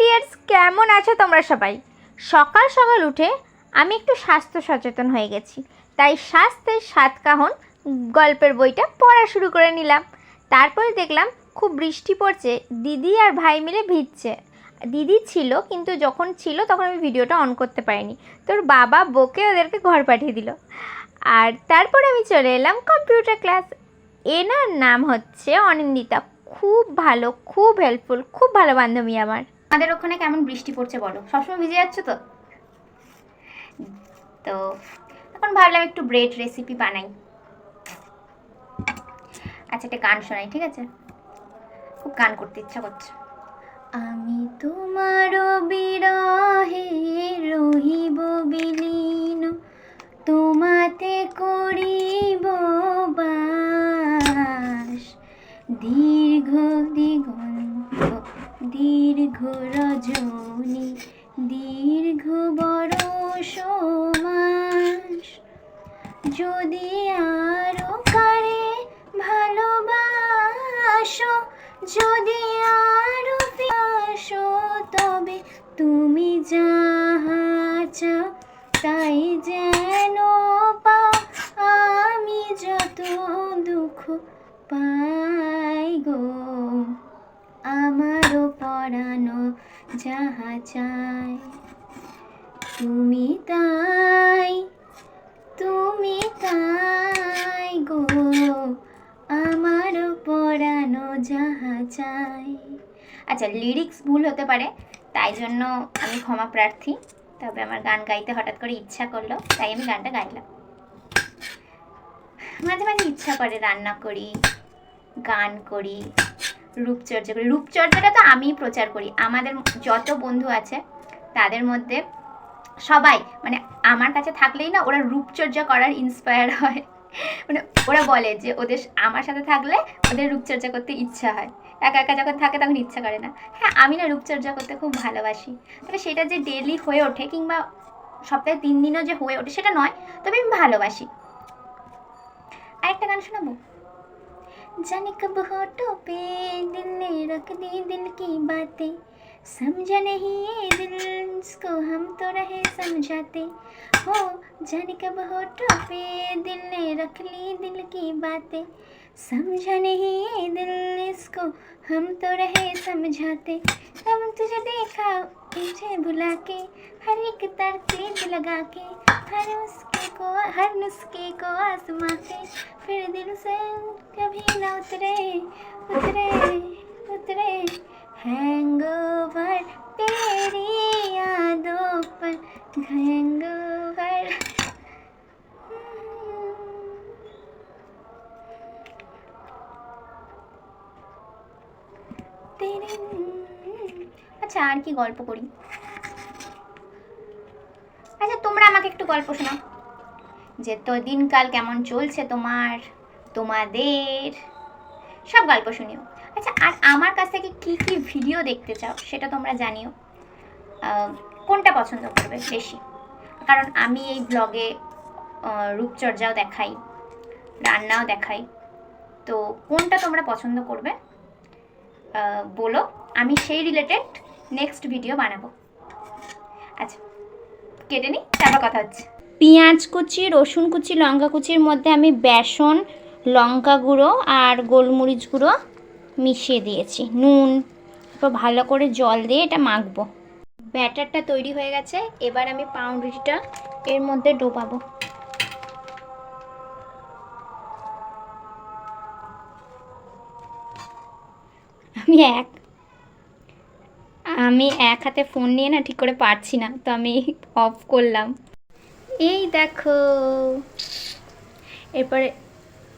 Dears, কেমন আছো তোমরা সবাই? সকাল সকাল উঠে আমি একটু স্বাস্থ্য সচেতন হয়ে গেছি। তাই স্বাস্থ্যের সাত কাহন গল্পের বইটা পড়া শুরু করে নিলাম। তারপরে দেখলাম খুব বৃষ্টি পড়ছে, দিদি আর ভাই মিলে ভিজছে। দিদি ছিল, কিন্তু যখন ছিল তখন আমি ভিডিওটা অন করতে পারিনি। তোর বাবা বকে ওদেরকে ঘর পাঠিয়ে দিল। আর তারপরে আমি চলে এলাম কম্পিউটার ক্লাস। এনার নাম হচ্ছে অনিন্দিতা। খুব ভালো, খুব হেল্পফুল খুব ভালো বান্ধবী আমার। আমাদের ওখানে কেমন বৃষ্টি পড়ছে বলো? সবসময় ভিজে যাচ্ছ তো? তো, এখন ভাবলাম একটু ব্রেড রেসিপি বানাই। আচ্ছা একটা গান শোনাই, ঠিক আছে? খুব গান করতে ইচ্ছা করছে। আমি তোমারও বিরহে রহিব বিলীন, তোমাতে করিব বাস। দীর্ঘ দিগন্ত দীর্ঘ রজনী দীর্ঘ বরষ মাস যদি আরও কারে ভালোবাসো, যদি আরও পিয়াসো, তবে তুমি যাহা চাও, তাই যেন পাও। আমি যত দুঃখ পাই গো, আমারও পড়ানো যাহা চাই তুমি তাই তুমি তাই গো আমারও পড়ানো যাহা চাই আচ্ছা লিরিক্স ভুল হতে পারে, তাই জন্য আমি ক্ষমা প্রার্থী। তবে আমার গান গাইতে হঠাৎ করে ইচ্ছা করল, তাই আমি গানটা গাইলাম। মাঝে মাঝে ইচ্ছা করে রান্না করি, গান করি রূপচর্চা করি। রূপচর্চাটা তো আমিই প্রচার করি। আমাদের যত বন্ধু আছে, তাদের মধ্যে সবাই মানে আমার কাছে থাকলেই না, ওরা রূপচর্চা করার ইন্সপায়ার হয়। মানে ওরা বলে যে, ওদের আমার সাথে থাকলে ওদের রূপচর্চা করতে ইচ্ছা হয়। একা একা যখন থাকে তখন ইচ্ছা করে না। হ্যাঁ আমি না রূপচর্চা করতে খুব ভালোবাসি। তবে সেটা যে ডেলি হয়ে ওঠে কিংবা সপ্তাহে তিন দিনও যে হয়ে ওঠে, সেটা নয়। তবে আমি ভালোবাসি। আরেকটা গান শোনাবো? जाने कब होठों पे दिल ने रख दी दिल की बातें। समझा नहीं ये दिल, इसको हम तो रहे समझाते। हो जाने कब होठों पे दिल ने रख ली दिल की बातें। समझा नहीं ये दिल, इसको हम तो रहे समझाते। अब तुझे देखा, तुझे बुला के हर एक तरकीब लगा के हर उसके को हर नुस्खे को आजमा के फिर दिल से कभी ना उतरे उतरे उतरे हैंगओवर तेरी यादों पर हैंगओवर তেরে আচ্ছা আর কি গল্প করি আচ্ছা তোমরা আমাকে একটু গল্প শোনাও যে তো দিনকাল কেমন চলছে তোমার? তোমাদের? সব গল্প শুনিও। আচ্ছা আর আমার কাছ থেকে কি কি ভিডিও দেখতে চাও সেটা তোমরা জানিও। কোনটা পছন্দ করবে বেশি? কারণ আমি এই ব্লগে রূপচর্যাও দেখাই, রান্নাও দেখাই। তো কোনটা তোমরা পছন্দ করবে? বলো, আমি সেই রিলেটেড নেক্সট ভিডিও বানাবো। আচ্ছা কেটে নিই, তারপর কথা হচ্ছে। পেঁয়াজ কুচি, রসুন কুচি, লঙ্কা কুচির মধ্যে আমি বেসন, লঙ্কা গুঁড়ো আর গোলমরিচ গুঁড়ো মিশিয়ে দিয়েছি। নুন, তারপর ভালো করে জল দিয়ে এটা মাখবো। ব্যাটারটা তৈরি হয়ে গেছে, এবার আমি পাউরুটিটা এর মধ্যে ডোবাবো। আমি এক আমি এক হাতে ফোন নিয়ে না ঠিক করে পারছি না, তো আমি অফ করলাম। এই দেখো। এরপরে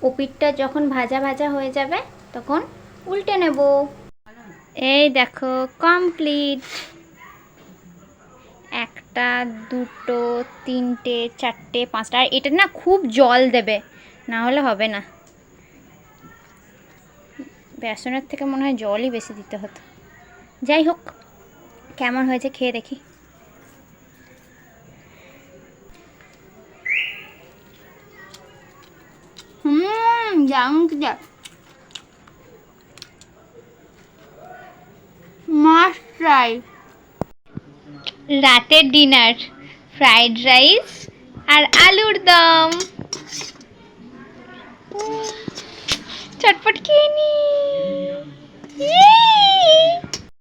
ওপিটটা যখন ভাজা ভাজা হয়ে যাবে, তখন উল্টে নেব। এই দেখো কমপ্লিট একটা, দুটো, তিনটে, চারটে, পাঁচটা। আর এটা না খুব জল দেবে, না হলে হবে না। বেসনের থেকে মনে হয় জলই বেশি দিতে হতো। যাই হোক, কেমন হয়েছে খেয়ে দেখি। জানুন কি মাস্ট ট্রাই। রাতের ডিনার ফ্রাইড রাইস আর আলুর দম। চটপট খেয়ে নি।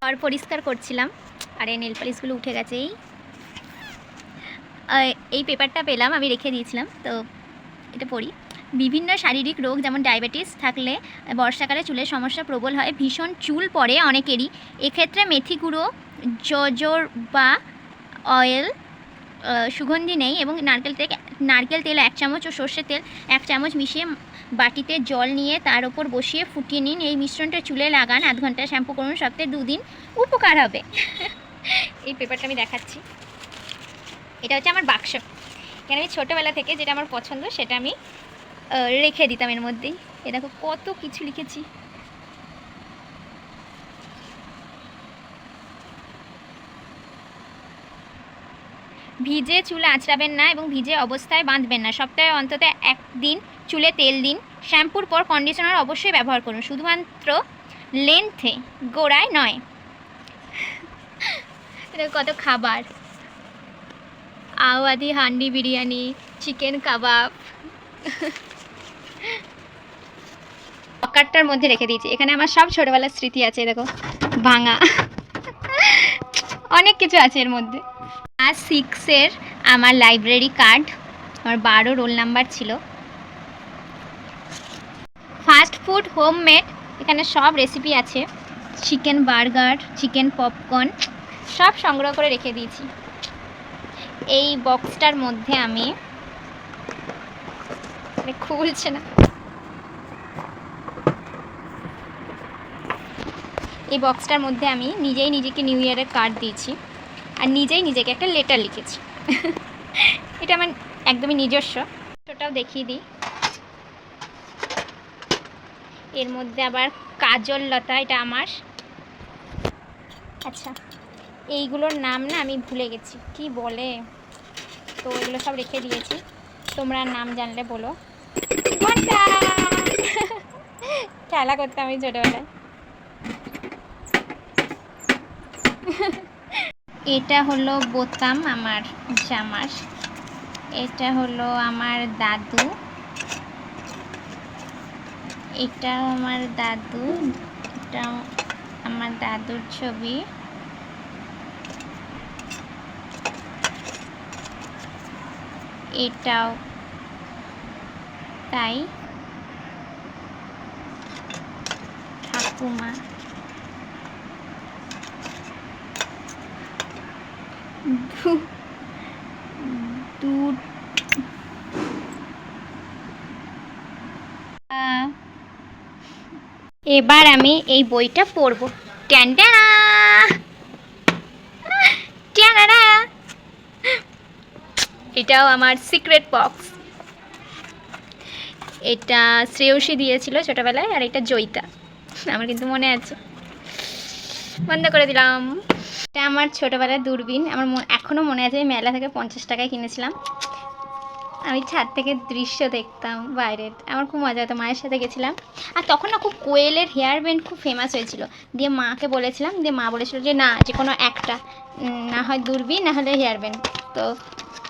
ঘর পরিষ্কার করছিলাম আর এই নেল পালিশগুলো উঠে গেছে এই। এই পেপারটা পেলাম আমি রেখে দিয়েছিলাম তো এটা পড়ি। বিভিন্ন শারীরিক রোগ, যেমন ডায়াবেটিস থাকলে বর্ষাকালে চুলের সমস্যা প্রবল হয়, ভীষণ চুল পড়ে অনেকেরই। এক্ষেত্রে মেথি গুঁড়ো জজর বা অয়েল সুগন্ধি নেই এবং নারকেল তেল নারকেল তেল এক চামচ ও সর্ষের তেল এক চামচ মিশিয়ে বাটিতে জল নিয়ে তার ওপর বসিয়ে ফুটিয়ে নিন। এই মিশ্রণটা চুলে লাগান, আধ ঘণ্টা শ্যাম্পু করুন, সপ্তাহে দুদিন উপকার হবে। এই পেপারটা আমি দেখাচ্ছি। এটা হচ্ছে আমার বাক্স। এখানে আমি ছোটোবেলা থেকে যেটা আমার পছন্দ সেটা আমি রেখে দিতাম এর মধ্যেই। এ দেখো কত কিছু লিখেছি। ভিজে চুল আঁচড়াবেন না এবং ভিজে অবস্থায় বাঁধবেন না। সপ্তাহে অন্তত একদিন চুলে তেল দিন। শ্যাম্পুর পর কন্ডিশনার অবশ্যই ব্যবহার করুন। শুধুমাত্র লেন্থে গোড়ায় নয়। কত খাবার। Awadhi handi biryani, chicken kebab. পকারটার মধ্যে রেখে দিয়েছি। এখানে আমার সব ছোটোবেলার স্মৃতি আছে, দেখো, ভাঙা। অনেক কিছু আছে এর মধ্যে। ক্লাস সিক্সের আমার লাইব্রেরি কার্ড আমার বারো রোল নাম্বার ছিল। ফাস্ট ফুড হোমমেড এখানে সব রেসিপি আছে। চিকেন বার্গার চিকেন পপকর্ন সব সংগ্রহ করে রেখে দিয়েছি। এই বক্সটার মধ্যে আমি মানে খুলছে না। এই বক্সটার মধ্যে আমি নিজেই নিজেকে নিউ ইয়ারের কার্ড দিয়েছি আর নিজেই নিজেকে একটা লেটার লিখেছি। এটা আমার একদমই নিজস্ব। ওটাও দেখিয়ে দিই। এর মধ্যে আবার কাজল লতা এটা আমার। আচ্ছা এইগুলোর নাম না আমি ভুলে গেছি। কি বলে? তো এগুলো সব রেখে দিয়েছি। তোমরা নাম জানলে বলো! খেলা করতাম আমি ছোটোবেলায়। এটা হলো বোতাম আমার জামার। এটা হলো আমার দাদু। এটা আমার দাদু। এটা আমার দাদুর ছবি। এটাও তাই। ঠাকুমা। এবার আমি এই বইটা পড়ব। ট্যান্টানা ট্যানানা এটাও আমার সিক্রেট বক্স এটা শ্রেয়সী দিয়েছিল ছোটবেলায় আর এটা জয়িতা। আমার কিন্তু মনে আছে। বন্ধ করে দিলাম। এটা আমার ছোটোবেলার দূরবীন। আমার এখনও মনে আছে আমি মেলা থেকে পঞ্চাশ টাকায় কিনেছিলাম। আমি ছাদ থেকে দৃশ্য দেখতাম বাইরের। আমার খুব মজা হতো, মায়ের সাথে গেছিলাম। আর তখন না খুব কোয়েলের হেয়ার ব্যান্ড খুব ফেমাস হয়েছিল। দিয়ে মাকে বলেছিলাম, দিয়ে মা বলেছিল যে, না, যে কোনো একটা। না হয় দূরবীন, না হলে হেয়ার ব্যান্ড। তো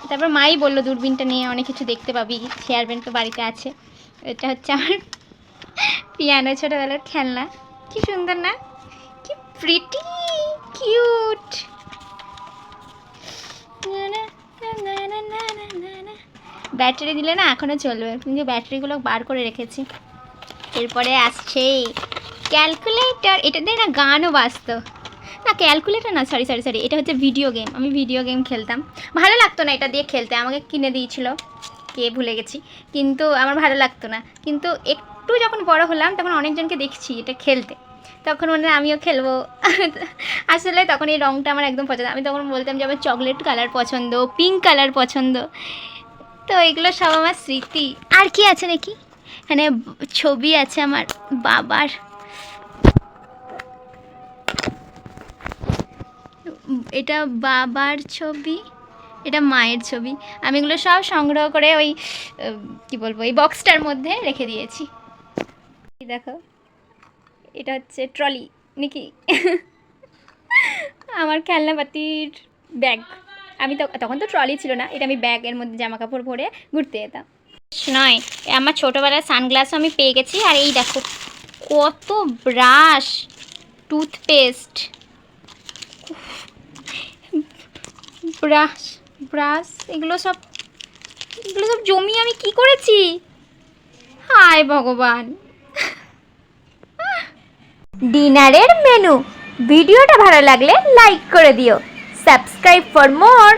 তারপর মাই বলল, দূরবীনটা নিয়ে অনেক কিছু দেখতে পাবি, হেয়ার ব্যান্ড তো বাড়িতে আছে। এটা হচ্ছে আমার পিয়ানো ছোটোবেলার খেলনা। কি সুন্দর না? কি প্রিটি কিউট ব্যাটারি দিলে না এখনও চলবে। কিন্তু ব্যাটারিগুলো বার করে রেখেছি। এরপরে আসছে ক্যালকুলেটর এটা দিয়ে না গানও বাজতো। না ক্যালকুলেটর না সরি সরি সরি এটা হচ্ছে ভিডিও গেম আমি ভিডিও গেম খেলতাম। ভালো লাগতো না এটা দিয়ে খেলতে, আমাকে কিনে দিয়েছিল। কে ভুলে গেছি। কিন্তু আমার ভালো লাগতো না। কিন্তু একটু যখন বড় হলাম, তখন অনেকজনকে দেখছি এটা খেলতে। তখন মনে হয় আমিও খেলব। আসলে তখন এই রঙটা আমার একদম পছন্দ। আমি তখন বলতাম যে আমার চকলেট কালার পছন্দ, পিঙ্ক কালার পছন্দ। তো এগুলো সব আমার স্মৃতি। আর কি আছে নাকি? এখানে ছবি আছে আমার বাবার। এটা বাবার ছবি, এটা মায়ের ছবি। আমি এগুলো সব সংগ্রহ করে ওই কি বলব, এই বক্সটার মধ্যে রেখে দিয়েছি। দেখো। এটা হচ্ছে ট্রলি, নাকি? আমার খেলনাপাতির ব্যাগ। আমি তখন তো ট্রলি ছিল না, এটা আমি ব্যাগের মধ্যে জামা কাপড় ভরে ঘুরতে যেতাম। নয় আমার ছোটোবেলার সানগ্লাসও আমি পেয়ে গেছি, আর এই দেখো, কত ব্রাশ, টুথপেস্ট। ব্রাশ ব্রাশ, এগুলো সব এগুলো সব জমি আমি কি করেছি? হায় ভগবান। ডিনারের মেনু ভিডিওটা ভালো লাগলে লাইক করে দিও। Subscribe for more